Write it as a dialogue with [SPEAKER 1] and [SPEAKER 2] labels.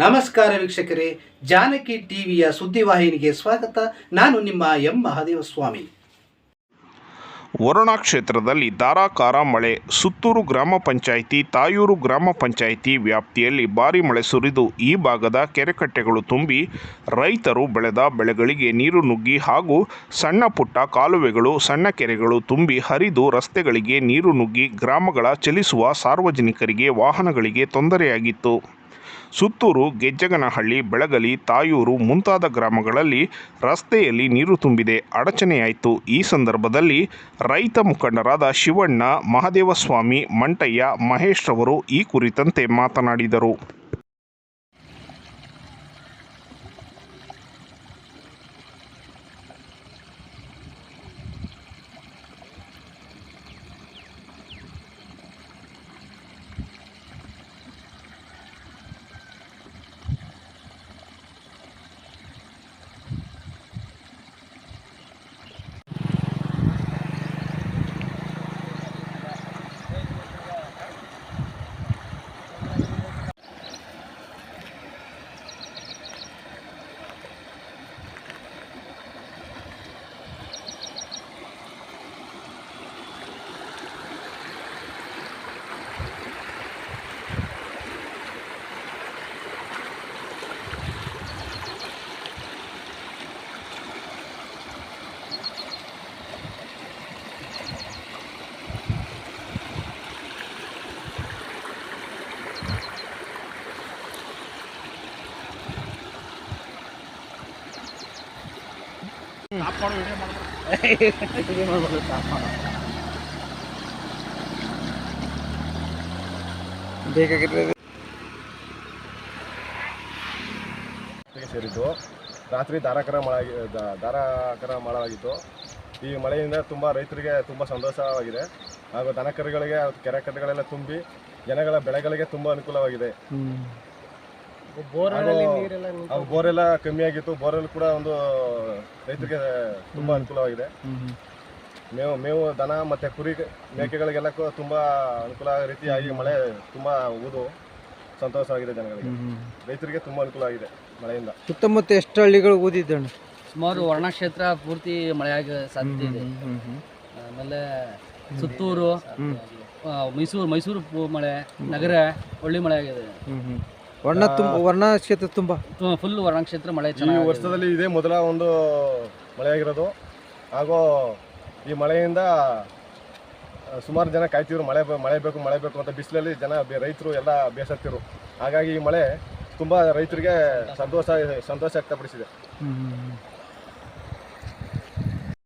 [SPEAKER 1] ನಮಸ್ಕಾರ ವೀಕ್ಷಕರೇ, ಜಾನಕಿ ಟಿವಿಯ ಸುದ್ದಿವಾಹಿನಿಗೆ ಸ್ವಾಗತ. ನಾನು ನಿಮ್ಮ ಎಂ. ಮಹಾದೇವ ಸ್ವಾಮಿ
[SPEAKER 2] ವರುಣಾ ಕ್ಷೇತ್ರದಲ್ಲಿ ಧಾರಾಕಾರ ಮಳೆ. ಸುತ್ತೂರು ಗ್ರಾಮ ಪಂಚಾಯಿತಿ, ತಾಯೂರು ಗ್ರಾಮ ಪಂಚಾಯಿತಿ ವ್ಯಾಪ್ತಿಯಲ್ಲಿ ಭಾರಿ ಮಳೆ ಸುರಿದು, ಈ ಭಾಗದ ಕೆರೆಕಟ್ಟೆಗಳು ತುಂಬಿ, ರೈತರು ಬೆಳೆದ ಬೆಳೆಗಳಿಗೆ ನೀರು ನುಗ್ಗಿ ಹಾಗೂ ಸಣ್ಣ ಪುಟ್ಟ ಕಾಲುವೆಗಳು, ಸಣ್ಣ ಕೆರೆಗಳು ತುಂಬಿ ಹರಿದು ರಸ್ತೆಗಳಿಗೆ ನೀರು ನುಗ್ಗಿ ಗ್ರಾಮಗಳ ಚಲಿಸುವ ಸಾರ್ವಜನಿಕರಿಗೆ ವಾಹನಗಳಿಗೆ ತೊಂದರೆಯಾಗಿತ್ತು. ಸುತ್ತೂರು, ಗೆಜ್ಜಗನಹಳ್ಳಿ, ಬೆಳಗಲಿ, ತಾಯೂರು ಮುಂತಾದ ಗ್ರಾಮಗಳಲ್ಲಿ ರಸ್ತೆಯಲ್ಲಿ ನೀರು ತುಂಬಿದೆ. ಅಡಚಣೆಯಾಯಿತು. ಈ ಸಂದರ್ಭದಲ್ಲಿ ರೈತ ಮುಖಂಡರಾದ ಶಿವಣ್ಣ, ಮಹದೇವಸ್ವಾಮಿ, ಮಂಟಯ್ಯ, ಮಹೇಶ್ರವರು ಈ ಕುರಿತಂತೆ ಮಾತನಾಡಿದರು.
[SPEAKER 3] ಸೇರಿದ್ದು. ರಾತ್ರಿ ಧಾರಾಕಾರ ಮಳೆ ಧಾರಾಕಾರ ಮಳೆಯಾಗಿತ್ತು ಈ ಮಳೆಯಿಂದ ತುಂಬ ರೈತರಿಗೆ ತುಂಬ ಸಂತೋಷವಾಗಿದೆ. ಹಾಗೂ ದನಕರುಗಳಿಗೆ ಕೆರೆ ಕಟ್ಟೆಗಳೆಲ್ಲ ತುಂಬಿ ಜನಗಳ ಬೆಳೆಗಳಿಗೆ ತುಂಬ ಅನುಕೂಲವಾಗಿದೆ. ಹಾಗೂ ಬೋರೆಲ್ಲ ಕಮ್ಮಿ ಆಗಿತ್ತು. ಬೋರೆಲ್ ಕೂಡ ಒಂದು ರೈತರಿಗೆ ತುಂಬಾ ಅನುಕೂಲವಾಗಿದೆ. ಮೇವು ಮೇವು ದನ ಮತ್ತೆ ಕುರಿ ಮೇಕೆಗಳಿಗೆಲ್ಲ ಕೂಡ ತುಂಬ ಅನುಕೂಲ ಆಗ ರೀತಿಯಾಗಿ ಮಳೆ ತುಂಬಾ ಊದು. ಸಂತೋಷವಾಗಿದೆ ಜನಗಳಿಗೆ. ರೈತರಿಗೆ ತುಂಬಾ ಅನುಕೂಲ ಆಗಿದೆ ಮಳೆಯಿಂದ.
[SPEAKER 4] ಸುತ್ತಮುತ್ತ ಎಷ್ಟು ಹಳ್ಳಿಗಳು ಊದಿದ್ದಣ್ಣ
[SPEAKER 5] ಸುಮಾರು ವರ್ಣ ಕ್ಷೇತ್ರ ಪೂರ್ತಿ ಮಳೆಯಾಗ ಸಾಧ್ಯತೆ ಇದೆ. ಆಮೇಲೆ ಸುತ್ತೂರು ಮೈಸೂರು ಮೈಸೂರು ಮಳೆ ನಗರ ಒಳ್ಳೆ ಮಳೆ ಆಗಿದೆ.
[SPEAKER 4] ವರ್ಣ ತುಂಬ ವರ್ಣ ಕ್ಷೇತ್ರ ತುಂಬ.
[SPEAKER 5] ಫುಲ್ ವರ್ಣ ಕ್ಷೇತ್ರ ಮಳೆ
[SPEAKER 3] ಈ
[SPEAKER 5] ಚೆನ್ನಾಗಿ
[SPEAKER 3] ವರ್ಷದಲ್ಲಿ ಇದೇ ಮೊದಲ ಒಂದು ಮಳೆಯಾಗಿರೋದು. ಹಾಗೂ ಈ ಮಳೆಯಿಂದ ಸುಮಾರು ಜನ ಕಾಯ್ತಿದ್ರು ಮಳೆ ಬ- ಮಳೆ ಬೇಕು ಮಳೆ ಬೇಕು ಅಂತ ಬಿಸಿಲಲ್ಲಿ ಜನ ಬೆ- ರೈತರು ಎಲ್ಲ ಬೇಸತ್ತಿರು ಹಾಗಾಗಿ ಈ ಮಳೆ ತುಂಬ ರೈತರಿಗೆ ಸಂತೋಷ ಸಂತೋಷ ವ್ಯಕ್ತಪಡಿಸಿದೆ.